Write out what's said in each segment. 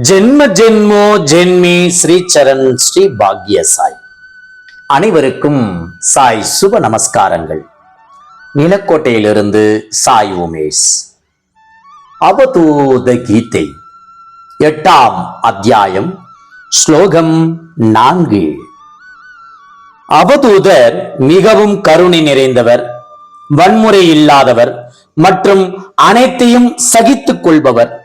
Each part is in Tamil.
ஜென்ம ஜென்மோ ஜென்மி ஸ்ரீ சரண் ஸ்ரீ பாக்ய சாய் அனைவருக்கும் சாய் சுப நமஸ்காரங்கள். நிலக்கோட்டையிலிருந்து சாய் உமேஷ். அவதூத கீதை எட்டாம் அத்தியாயம் ஸ்லோகம் நான்கு. அவதூதர் மிகவும் கருணை நிறைந்தவர் வன்முறை இல்லாதவர் மற்றும் அனைத்தையும் சகித்துக் கொள்பவர்.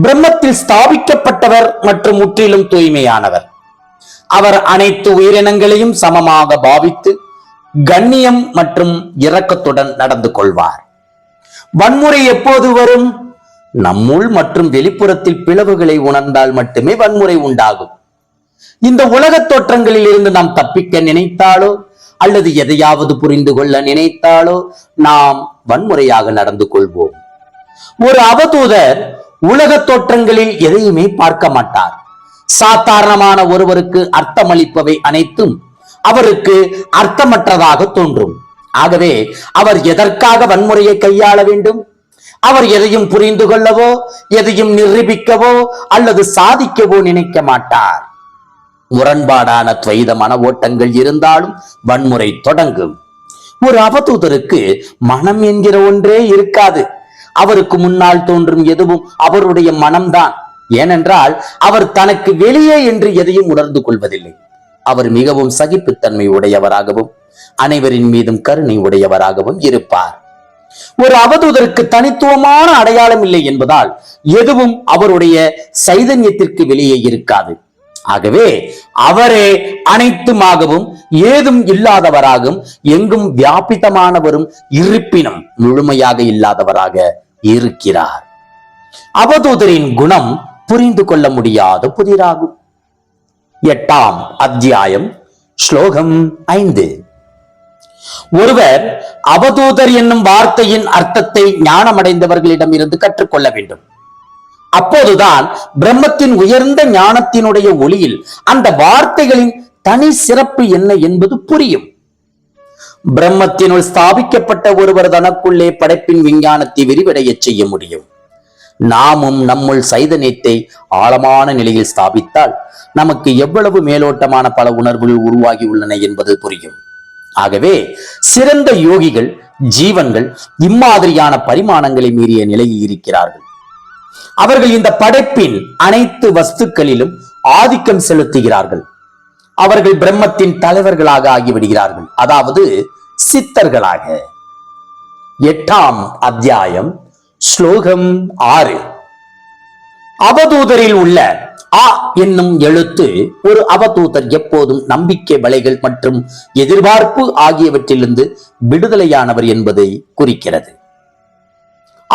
பிரம்மத்தில் ஸ்தாபிக்கப்பட்டவர் மற்றும் முற்றிலும் தூய்மையானவர். அவர் அனைத்து உயிரினங்களையும் சமமாக பாவித்து கண்ணியம் மற்றும் இரக்கத்துடன் நடந்து கொள்வார். வன்முறை எப்போது வரும்? நம்முள் மற்றும் வெளிப்புறத்தில் பிளவுகளை உணர்ந்தால் மட்டுமே வன்முறை உண்டாகும். இந்த உலகத் தோற்றங்களில் இருந்து நாம் தப்பிக்க நினைத்தாலோ அல்லது எதையாவது புரிந்து கொள்ள நினைத்தாலோ நாம் வன்முறையாக நடந்து கொள்வோம். ஒரு அவதூதர் உலகத் தோற்றங்களில் எதையுமே பார்க்க மாட்டார். சாதாரணமான ஒருவருக்கு அர்த்தமளிப்பவை அனைத்தும் அவருக்கு அர்த்தமற்றதாக தோன்றும். ஆகவே அவர் எதற்காக வன்முறையை கையாள வேண்டும்? அவர் எதையும் புரிந்து கொள்ளவோ எதையும் நிரூபிக்கவோ அல்லது சாதிக்கவோ நினைக்க மாட்டார். முரண்பாடான துவைத மன ஓட்டங்கள் இருந்தாலும் வன்முறை தொடங்கும். ஒரு அவதூதருக்கு மனம் என்கிற ஒன்றே இருக்காது. அவருக்கு முன்னால் தோன்றும் எதுவும் அவருடைய மனம்தான். ஏனென்றால் அவர் தனக்கு வெளியே என்று எதையும் உணர்ந்து கொள்வதில்லை. அவர் மிகவும் சகிப்புத்தன்மை உடையவராகவும் அனைவரின் மீதும் கருணை உடையவராகவும் இருப்பார். ஒரு அவதூதருக்கு தனித்துவமான அடையாளம் இல்லை என்பதால் எதுவும் அவருடைய சைதன்யத்திற்கு வெளியே இருக்காது. ஆகவே அவரே அனைத்துமாகவும் ஏதும் இல்லாதவராகவும் எங்கும் வியாபிதமானவரும் இருப்பினும் முழுமையாக இல்லாதவராக இருக்கிறார். அவதூதரின் குணம் புரிந்து கொள்ள முடியாத புதிராகும். எட்டாம் அத்தியாயம் ஸ்லோகம் ஐந்து. ஒருவர் அவதூதர் என்னும் வார்த்தையின் அர்த்தத்தை ஞானமடைந்தவர்களிடம் இருந்து கற்றுக்கொள்ள வேண்டும். அப்போதுதான் பிரம்மத்தின் உயர்ந்த ஞானத்தினுடைய ஒளியில் அந்த வார்த்தைகளின் தனி சிறப்பு என்ன என்பது புரியும். பிரம்மத்தினுள் ஸ்தாபிக்கப்பட்ட ஒருவர் தனக்குள்ளே படைப்பின் விஞ்ஞானத்தை விரிவடையச் செய்ய முடியும். நாமும் நம்முள் சைதன்யத்தை ஆழமான நிலையில் ஸ்தாபித்தால் நமக்கு எவ்வளவு மேலோட்டமான பல உணர்வுகள் உருவாகி உள்ளன என்பது புரியும். ஆகவே சிறந்த யோகிகள் ஜீவன்கள் இம்மாதிரியான பரிமாணங்களை மீறிய நிலையில் இருக்கிறார்கள். அவர்கள் இந்த படைப்பின் அனைத்து வஸ்துக்களிலும் ஆதிக்கம் செலுத்துகிறார்கள். அவர்கள் பிரம்மத்தின் தலைவர்களாக ஆகிவிடுகிறார்கள். அதாவது சித்தர்களாக. எட்டாம் அத்தியாயம் ஸ்லோகம் ஆறு. அவதூதரில் உள்ள ஆ என்னும் எழுத்து ஒரு அவதூதர் எப்போதும் நம்பிக்கை வலைகள் மற்றும் எதிர்பார்ப்பு ஆகியவற்றிலிருந்து விடுதலையானவர் என்பதை குறிக்கிறது.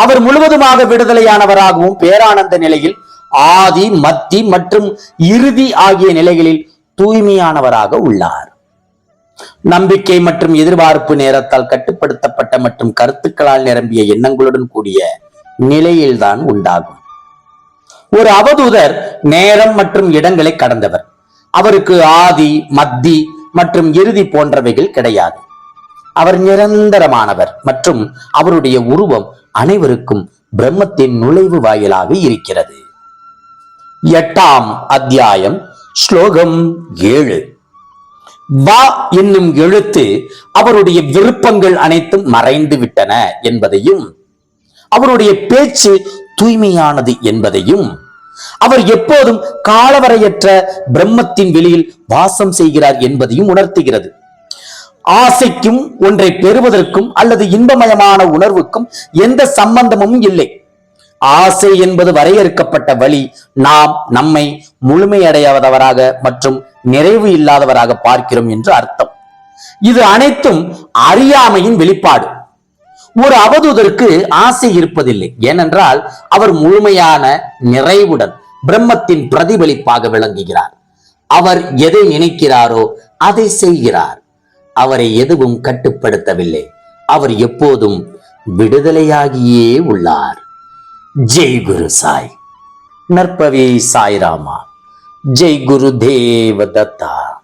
அவர் முழுவதுமாக விடுதலையானவராகவும் பேரானந்த நிலையில் ஆதி மத்தி மற்றும் இறுதி ஆகிய நிலைகளில் தூய்மையானவராக உள்ளார். நம்பிக்கை மற்றும் எதிர்பார்ப்பு நேரத்தால் கட்டுப்படுத்தப்பட்ட மற்றும் கருத்துக்களால் நிரம்பிய எண்ணங்களுடன் கூடிய நிலையில்தான் உண்டாகும். ஒரு அவதூதர் நேரம் மற்றும் இடங்களை கடந்தவர். அவருக்கு ஆதி மத்தி மற்றும் இறுதி போன்றவைகள் கிடையாது. அவர் நிரந்தரமானவர் மற்றும் அவருடைய உருவம் அனைவருக்கும் பிரம்மத்தின் நுழைவு வாயிலாக இருக்கிறது. எட்டாம் அத்தியாயம் ஸ்லோகம் ஏழு. வா என்னும் எழுத்து அவருடைய விருப்பங்கள் அனைத்தும் மறைந்து விட்டன என்பதையும் அவருடைய பேச்சு தூய்மையானது என்பதையும் அவர் எப்போதும் காலவரையற்ற பிரம்மத்தின் வெளியில் வாசம் செய்கிறார் என்பதையும் உணர்த்துகிறது. ஆசைக்கும் ஒன்றை பெறுவதற்கும் அல்லது இன்பமயமான உணர்வுக்கும் எந்த சம்பந்தமும் இல்லை. ஆசை என்பது வரையறுக்கப்பட்ட வழி. நாம் நம்மை முழுமையடையாதவராக மற்றும் நிறைவு இல்லாதவராக பார்க்கிறோம் என்று அர்த்தம். இது அனைத்தும் அறியாமையின் வெளிப்பாடு. ஒரு அவதூதருக்கு ஆசை இருப்பதில்லை. ஏனென்றால் அவர் முழுமையான நிறைவுடன் பிரம்மத்தின் பிரதிபலிப்பாக விளங்குகிறார். அவர் எதை நினைக்கிறாரோ அதை செய்கிறார். அவரை எதுவும் கட்டுப்படுத்தவில்லை. அவர் எப்போதும் விடுதலையாகியே உள்ளார். ஜெய் குரு சாய். நற்பவி சாய்ராமா. ஜெய் குரு தேவ தத்தா.